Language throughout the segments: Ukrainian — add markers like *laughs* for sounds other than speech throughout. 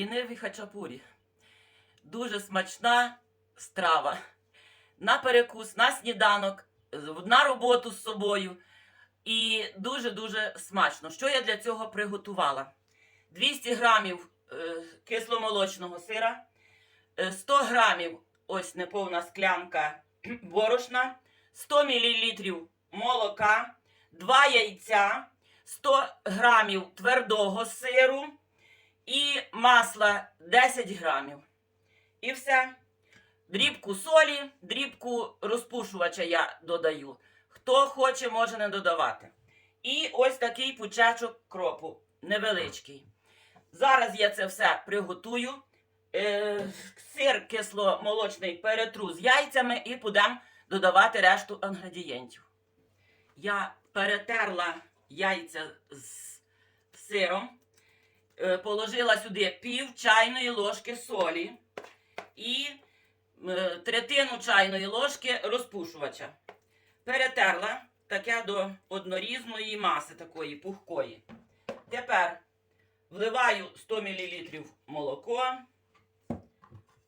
Ліниві хачапурі. Дуже смачна страва. На перекус, на сніданок, на роботу з собою. І дуже-дуже смачно. Що я для цього приготувала? 200 грамів е, кисломолочного сира, е, 100 грамів, ось неповна склянка борошна, 100 мл молока, 2 яйця, 100 грамів твердого сиру і масла 10 грамів. І все. Дрібку солі, дрібку розпушувача я додаю. Хто хоче, може не додавати. І ось такий пучачок кропу невеличкий. Зараз я це все приготую. Е, сир кисломолочний перетру з яйцями і будемо додавати решту інгредієнтів. Я перетерла яйця з сиром, положила сюди пів чайної ложки солі і е, третину чайної ложки розпушувача. Перетерла таке до однорізної маси такої пухкої. Тепер вливаю 100 мл молоко.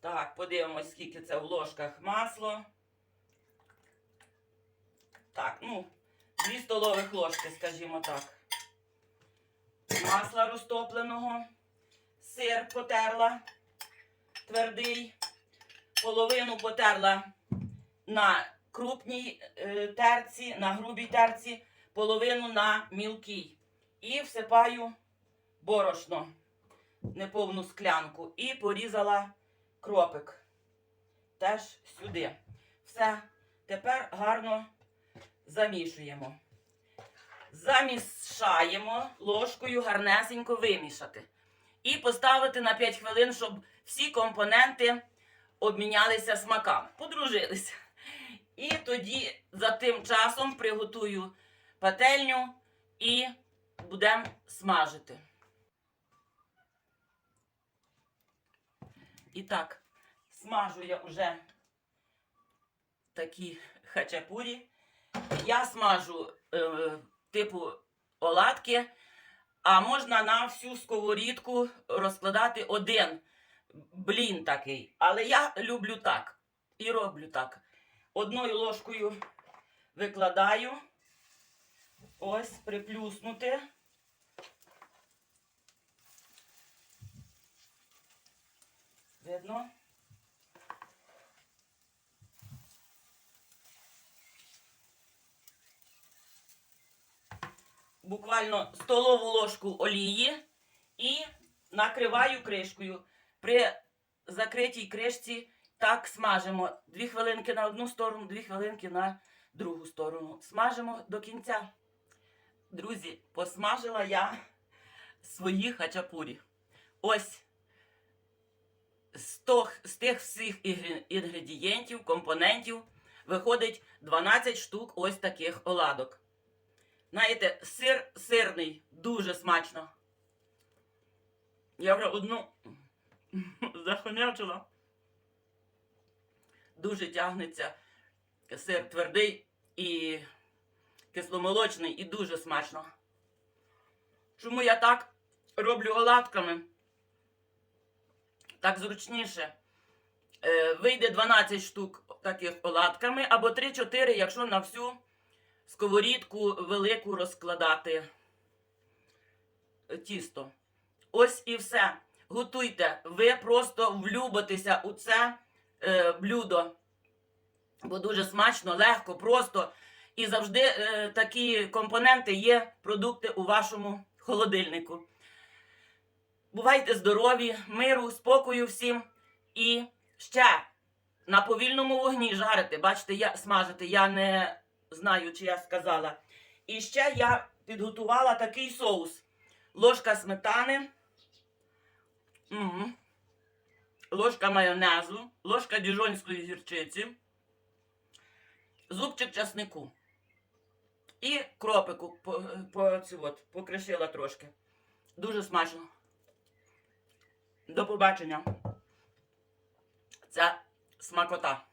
Так, подивимось, скільки це в ложках масло. Так, ну, 2 столових ложки, скажімо так. Масла розтопленого. Сир потерла твердий. Половину потерла на крупній е, терці, на грубій терці, половину на мілкій. І всипаю борошно, неповну склянку. І порізала кропик. Теж сюди. Все. Тепер гарно замішуємо. Замішаємо ложкою гарнесенько вимішати. І поставити на 5 хвилин, щоб всі компоненти обмінялися смаками, подружилися. І тоді за тим часом приготую пательню і будемо смажити. І так, смажу я вже такі хачапурі. Я смажу е, типу оладки, а можна на всю сковорідку розкладати один блін такий. Але я люблю так. І роблю так. Одною ложкою викладаю. Ось приплюснути. Видно? Буквально столову ложку олії і накриваю кришкою. При закритій кришці так смажимо. Дві хвилинки на одну сторону, дві хвилинки на другу сторону. Смажимо до кінця. Друзі, посмажила я свої хачапурі. Ось з, тох, з тих всіх інгредієнтів, компонентів виходить 12 штук ось таких оладок. Знаєте, сир сирний, дуже смачно. Я вже одну *laughs* захонячила. Дуже тягнеться сир твердий і кисломолочний, і дуже смачно. Чому я так роблю оладками? Так зручніше. Е, вийде 12 штук таких оладками, або 3-4, якщо на всю сковорідку велику розкладати тісто. Ось і все. Готуйте. Ви просто влюбитеся у це е, блюдо. Бо дуже смачно, легко, просто. І завжди е, такі компоненти є, продукти у вашому холодильнику. Бувайте здорові, миру, спокою всім. І ще на повільному вогні жарити. Бачите, я смажити, я не знаю, чи я сказала. І ще я підготувала такий соус. Ложка сметани. Ложка майонезу, ложка діжонської гірчиці, зубчик часнику. І кропику по, по, цю от, покришила трошки. Дуже смачно. До побачення. Це смакота.